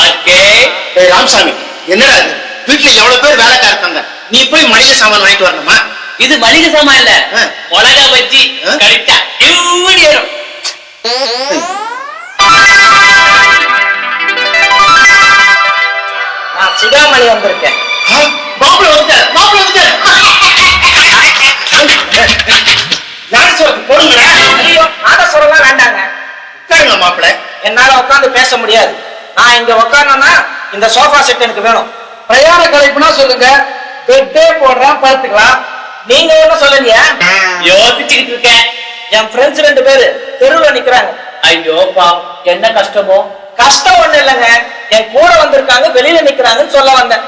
Okay ஏய் ராமசாமி என்னடா இது வீட்டுல எவ்வளவு பேர் வேலைக்கா இருக்காங்க நீ போய் மளிகை சாமான் வாங்கிட்டு வரணுமா இது மளிகை சாமான் இல்ல ஆ. மிளகா பஜ்ஜி கரெக்டா எப்படி ஏறும் நான் சிகாமணி வந்திருக்கேன் ஆ, மாப்பிள்ளை வந்துட்டார் மாப்பிள்ளை வந்துட்டார் நான் சொல்றது போடுங்களா ஐயோ நாதஸ்வரம்லாம் வேண்டாங்க உட்காருங்க மாப்பிள்ளை என்னால உட்கார்ந்து பேச முடியாது நான் இங்க உட்காரணும்னா இந்த சோஃபா செட் எனக்கு வேணும். பிரயாண கலைப்புனா சொல்லுங்க. பெட்டே போடுறேன் படுத்துக்கலாம். நீங்க என்ன சொல்லுங்க. யோசிச்சுக்கிட்டு இருக்கேன். என் ஃப்ரெண்ட்ஸ் ரெண்டு பேரு தெருவுல நிக்கிறாங்க. ஐயோ பாவம். என்ன கஷ்டமோ? கஷ்டம் ஒண்ணு இல்லைங்க. என் கூட வந்திருக்காங்க வெளியில நிக்கிறாங்கன்னு சொல்ல வந்தேன்.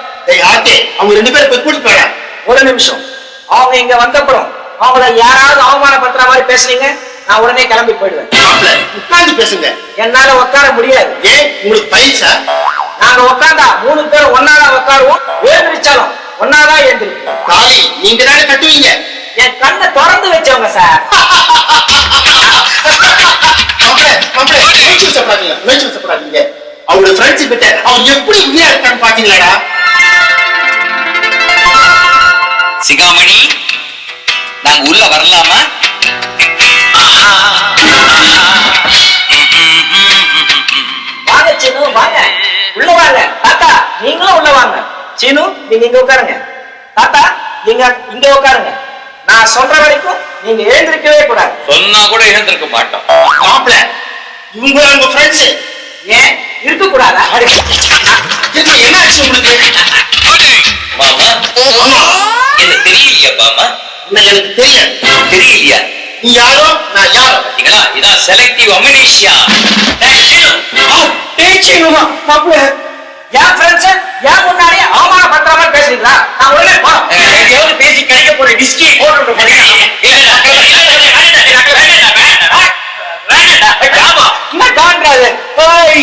அவங்க ரெண்டு பேரும் போய் கூட்டிட்டு ஒரு நிமிஷம். அவங்க இங்க வந்தப்புறம் அவங்கள யாராவது அவமானப்படுத்துற மாதிரி பேசுனீங்க? நான் உடனே கிளம்பி போயிடுவேன். உட்கார்ந்து பேசுங்க. என்னால உட்கார முடியாது. ஏன்? உங்களுக்கு பைசா? நாங்க உட்காந்தா மூணு பேர் ஒன்னாதான் உட்காருவோம்? எழுந்திரிச்சாலும் ஒன்னாதான் எழுந்திருப்போம் தாலி நீங்க தானே கட்டுவீங்க. என் கண்ணை திறந்து வச்சவங்க சார். அவங்களோட ஃப்ரெண்ட்ஸ் கிட்ட அவன் எப்படி உண்மையா இருக்கான்னு பாத்தீங்களாடா? சிகாமணி நாங்க உள்ள வரலாமா? வாங்க சீனு வாங்க. உள்ள வாங்க. தாத்தா நீங்களும் உள்ள வாங்க. சீனு நீங்க இங்க உட்காருங்க. தாத்தா நீங்க இங்க உட்காருங்க. நான் சொல்ற வரைக்கும் நீங்க எழுந்திருக்கவே கூடாது. சொன்னா கூட எழுந்திருக்க மாட்டோம். மாப்பிள்ளை இவங்க உங்க ஃப்ரெண்ட்ஸ் ஏன் இருக்க கூடாதா என்ன ஆச்சு உங்களுக்கு? மாமா என்ன தெரியலையா மாமா? எனக்கு தெரியும் தெரியலையா? நீ யாரோ நான் யாரோ பாத்தீங்களா இதான் செலக்டிவ் அமினீஷியா பேச்சுமா மாப்பிள்ள என் ஃப்ரெண்ட்ஸ் என் முன்னாடி அவமானப்படுத்துற மாதிரி பேசுறீங்களா நான் உடனே எவ்வளவு பேசி கிடைக்க போற டிஸ்கி போட்டு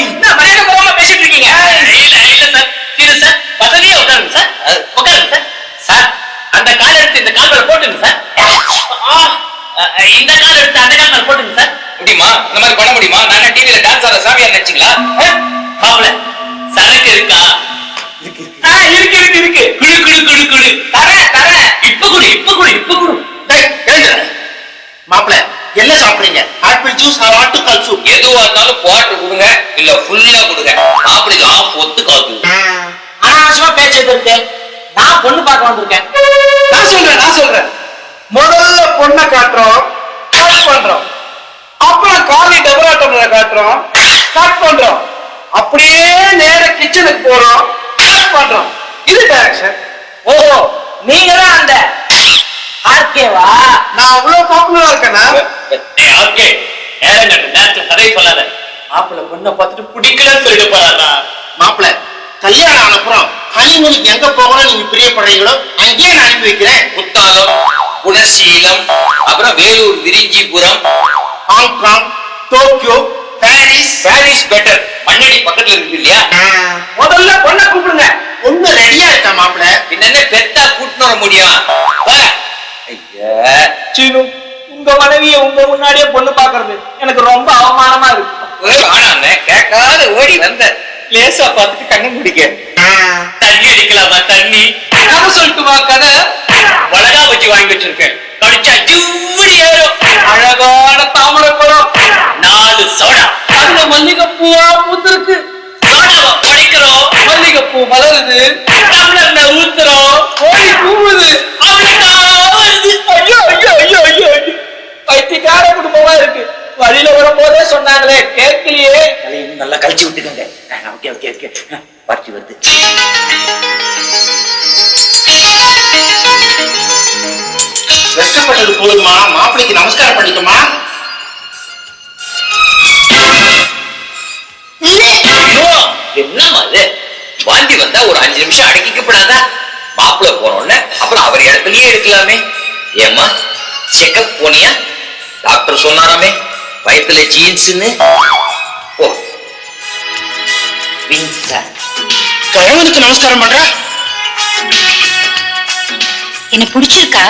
என்ன மரியாதை பேசிட்டு இருக்கீங்க இல்ல இல்ல சார் வசதியா உட்காருங்க சார் உட்காருங்க சார் சார் அந்த கால் எடுத்து இந்த கால் மேல போட்டுங்க சார் ஆ, அஹ், இந்த கால் எடுத்து அந்த கால் மேல போட்டுங்க சார். முடியுமா? இந்த மாதிரி பண்ண முடியுமா? நான் டிவில டான்ஸ் ஆட சாமியா நினைச்சீங்களா பாவல சரக்கு இருக்கா? இருக்கு இருக்கு. இருக்கு குடு குடு குடு குடு தரேன் தரேன். இப்ப குடு இப்ப குடு இப்ப குடு. மாப்பிள்ளை என்ன சாப்பிடுறீங்க? ஆப்பிள் ஜூஸ் ஆர் ஆட்டுக்கால் சூப் எதுவா இருந்தாலும் குவார்டர் கொடுங்க. இல்ல ஃபுல்லா கொடுங்க. அப்படிதான் ஒத்துக்காது அனாவசியமா பேச்சு இருக்கு நான் பொண்ணு பார்க்க வந்திருக்கேன். நான் சொல்றேன் நான் சொல்றேன். முதல்ல பொண்ணை காட்டுறோம். கட் பண்றோம். அப்புறம் காலி டெபராட்டம்ல காட்டுறோம். கட் பண்றோம். அப்படியே நேர கிச்சனுக்கு போறோம். கட் பண்றோம். இது டைரக்ஷன் ஓஹோ நீங்க தான் அந்த ஆர்கேவா நான் அவ்வளவு பாப்புலரா இருக்கேனா? ஓகே நேரம் கட்டு நேரத்துல கதை சொல்லாத. மாப்பிள்ள பொண்ணை பார்த்துட்டு பிடிக்கலன்னு சொல்லிட்டு போறாரா மாப்பிள்ளை கல்யாணம் ஆன அப்புறம் ஹனிமூனுக்கு எங்க போகணும் நீங்க பிரியப்படுறீங்களோ அங்கேயே நான் அனுப்பி வைக்கிறேன் குணசீலம் அப்புறம் Vellore Virinchipuram Hong Kong Tokyo Paris. Paris better Mannadi பக்கத்துல இருக்கு இல்லையா? முதல்ல பொண்ணை கூப்பிடுங்க. ஒண்ணு ரெடியா இருக்கா மாப்பிள்ளை என்னென்ன பெத்தா கூட்டிட்டு வர முடியும்? சீனு உங்க மனைவியை உங்க முன்னாடியே பொண்ணு பாக்குறது எனக்கு ரொம்ப அவமானமா இருக்கு. வாடாண்ணே கேட்காத ஓடி வந்த. லேசா பார்த்துட்டு கண்ணு முடிக்க. தண்ணி அடிக்கலாமா தண்ணி? சொல்லட்டுமா கதை? மிளகா வச்சு வாங்கி வச்சிருக்கேன். கடிச்சா ஜூடி ஏறும். அழகான தாமரை குளம் நாலு சோடா. அதுல மல்லிகைப்பூவா பூத்திருக்கு சோடாவை உடைக்கிறோம் மல்லிகைப்பூ மலருது. டம்ளர்ல ஊத்துறோம். கோழி கூவுது அவ்வளவுதான் வருது. ஐயோ ஐயோ ஐயோ ஐயோ. ஐயோ. பைத்தியக்கார குடும்பமா இருக்கு. வழியில வரும் போதே சொன்னாங்களே கேட்கலையே. நல்லா கழிச்சு விட்டுக்கங்க. Okay okay okay. பார்ட்டி வருது. வெட்கப்பட்டது போதுமா? மாப்பிள்ளைக்கு நமஸ்காரம் பண்ணிக்கமா இது? வாந்தி வந்தா ஒரு அஞ்சு நிமிஷம் அடக்கிக்கப்படாதா மாப்பிள்ள போனோடனே அப்புறம் அவர் இடத்துலயே எடுக்கலாமே ஏம்மா செக்கப் போனியா? டாக்டர் சொன்னாராமே வயித்துல ஜீன்ஸ்னு ஓ கணவனுக்கு நமஸ்காரம் பண்ற? என்ன பிடிச்சிருக்கா?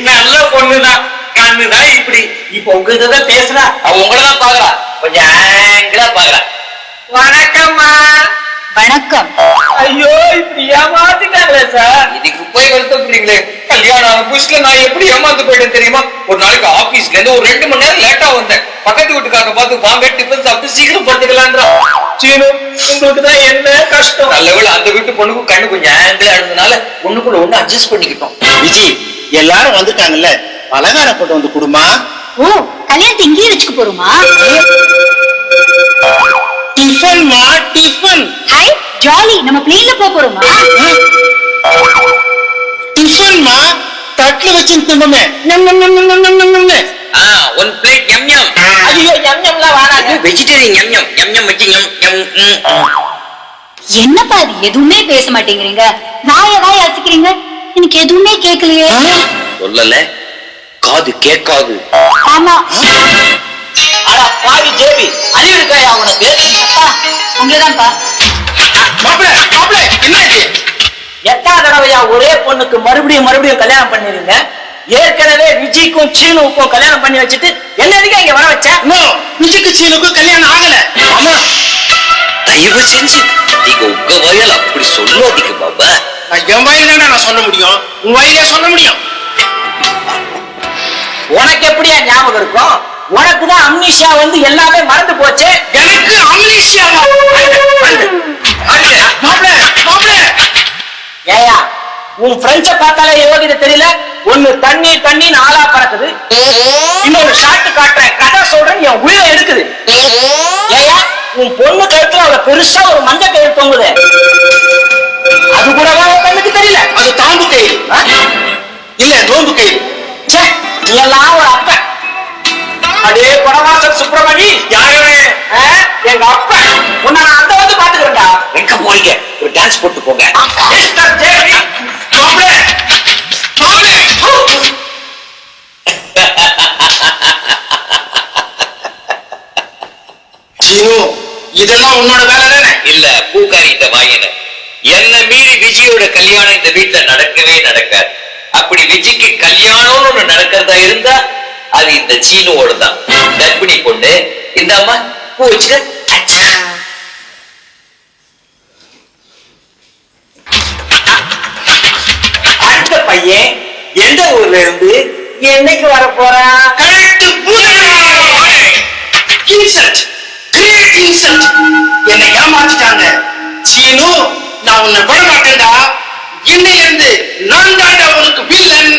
நல்ல பொண்ணுதான். கண்ணுதான் இப்படி. இப்ப உங்க பேசுறா. அவ உங்களை தான் பாக்குறா. கொஞ்சம் ஆங்கிளா பாக்குறா. வணக்கம்மா. வணக்கம். ஐயோ இப்படி ஏமாத்திட்டாங்களே சார். இதுக்கு போய் வருத்தப்படுறீங்களே கல்யாணம் புதுசுல நான் எப்படி ஏமாந்து போயிட்டேன் தெரியுமா? ஒரு நாளைக்கு ஆபீஸ்ல இருந்து ஒரு ரெண்டு மணி நேரம் லேட்டா வந்தேன். பக்கத்து வீட்டுக்காரங்க பார்த்து வாங்க டிஃபன் சாப்பிட்டு சீக்கிரம் படுத்துக்கலான்றான் சீனு உங்களுக்கு தான் என்ன கஷ்டம்? நல்ல அந்த வீட்டு பொண்ணுக்கும் கண்ணு கொஞ்சம் ஆங்கிளா இருந்ததுனால ஒண்ணுக்குள்ள ஒண்ணு அட்ஜஸ்ட் பண்ணிக்கிட்டோம். விஜி எல்லாரும் வந்திருக்காங்கல்ல பலகாரம் கொண்டு வந்து கொடுமா. ஓ கல்யாணத்தை இங்கேயே வச்சுக்க போறோமா? டிஃபன்மா டிஃபன் ஹாய் ஜாலி நம்ம பிளேன்ல போக போறோமா? டிஃபன்மா தட்டுல வச்சு தின்னமே. நம். ஆ ஒன் பிளேட் எம் எம் ஐயோ எம் எம்லாம் வாராங்க வெஜிடேரியன் எம் எம் எம் எம் வச்சு எம் எம். என்னப்பா அது எதுவுமே பேச மாட்டேங்கிறீங்க. வாய வாய அசிக்கிறீங்க. எனக்கு எதுவுமே கேட்கலையே. சொல்லல. காது கேட்காது. ஆமா. அட பாவி ஜேபி. அறிவு இருக்காயா உனக்கு? அப்பா உங்களதான்ப்பா மாப்பிள மாப்பிள என்னாச்சு? எத்தனை தடவையா ஒரே பொண்ணுக்கு மறுபடியும் மறுபடியும் கல்யாணம் பண்ணிருங்க? ஏற்கனவே விஜய்க்கும் சீனுவுக்கும் கல்யாணம் பண்ணி வச்சுட்டு என்ன எதுக்கு இங்க வர வச்ச? நோ விஜய்க்கு சீனுக்கு கல்யாணம் ஆகல. ஆமா தயவு செஞ்சு நீங்க உங்க வயல் அப்படி சொல்லாதீங்க பாபா. நான் என் வாயில நான் சொல்ல முடியும். உன் வாயிலே சொல்ல முடியும். உனக்கு எப்படியா ஞாபகம் இருக்கும் உனக்கு தான் அம்னிஷா வந்து எல்லாமே மறந்து போச்சு. எனக்கு அம்னீஷியா மாப்பிள மாப்பிள. ஏயா உன் ஃப்ரெண்ட்ஸ பார்த்தாலே யோகிதை தெரியல ஒண்ணு தண்ணி தண்ணி நாளா பறக்குது. இன்னொரு ஷாட்டு காட்டுறேன். கதை சொல்றேன் என் உயிரை எடுக்குது. ஏயா உன் பொண்ணு கழுத்துல அவளை பெருசா ஒரு மஞ்ச கயிறு தொங்குது. அது உன் கண்ணுக்கு தெரியல? அது தாம்பு கயிறு? இல்ல நோம்பு கயிறு. ச்சே, நீ எல்லாம் ஒரு அப்பன் அடே குடவாசல் சுப்பிரமணி யாரு? எங்க அப்பன் உன்னை நான் அந்த வந்து பாத்துக்கிறேன்டா எங்க போறீங்க? ஒரு டான்ஸ் போட்டு போங்க. மிஸ்டர் ஜேவி மாப்பிள மாப்பிள சீனு இதெல்லாம் உன்னோட வேலை தானே இல்ல பூக்காரிட்ட வாங்கின என்ன மீறி விஜயோட கல்யாணம் இந்த வீட்டுல நடக்கவே நடக்காது. அப்படி விஜய்க்கு கல்யாணம்னு ஒண்ணு நடக்கிறதா இருந்தா அது இந்த சீனுவோட தான். கர்ப்பிணி பொண்ணு இந்த அம்மா பூ வச்சுக்க. அடுத்த பையன் எந்த ஊர்ல இருந்து என்னைக்கு வர போறான் கரெக்ட் கிரேட் இன்சல்ட் என்னை ஏமாத்திட்டாங்க சீனு நான் உன்னை விட மாட்டேன்டா இன்னையில இருந்து நான் தாண்டா உனக்கு வில்லன்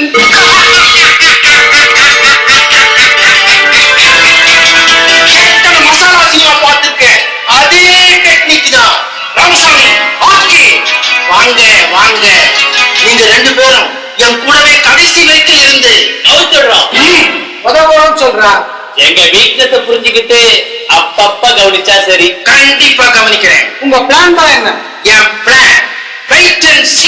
எத்தனை மசாலா சினிமா பார்த்திருக்கேன் அதே டெக்னிக் தான். ராமசாமி ஓகே வாங்க வாங்க. நீங்க ரெண்டு பேரும் என் கூடவே கடைசி வரைக்கும் இருந்து கவுத்துடுறோம் ம், உதவுறோம்னு சொல்றான் எங்க வீக்னஸ புரிஞ்சுக்கிட்டு அப்பப்ப கவனிச்சா சரி. கண்டிப்பா கவனிக்கிறேன். உங்க பிளான் தான் என்ன? என் பிளான் வெயிட் அண்ட் see.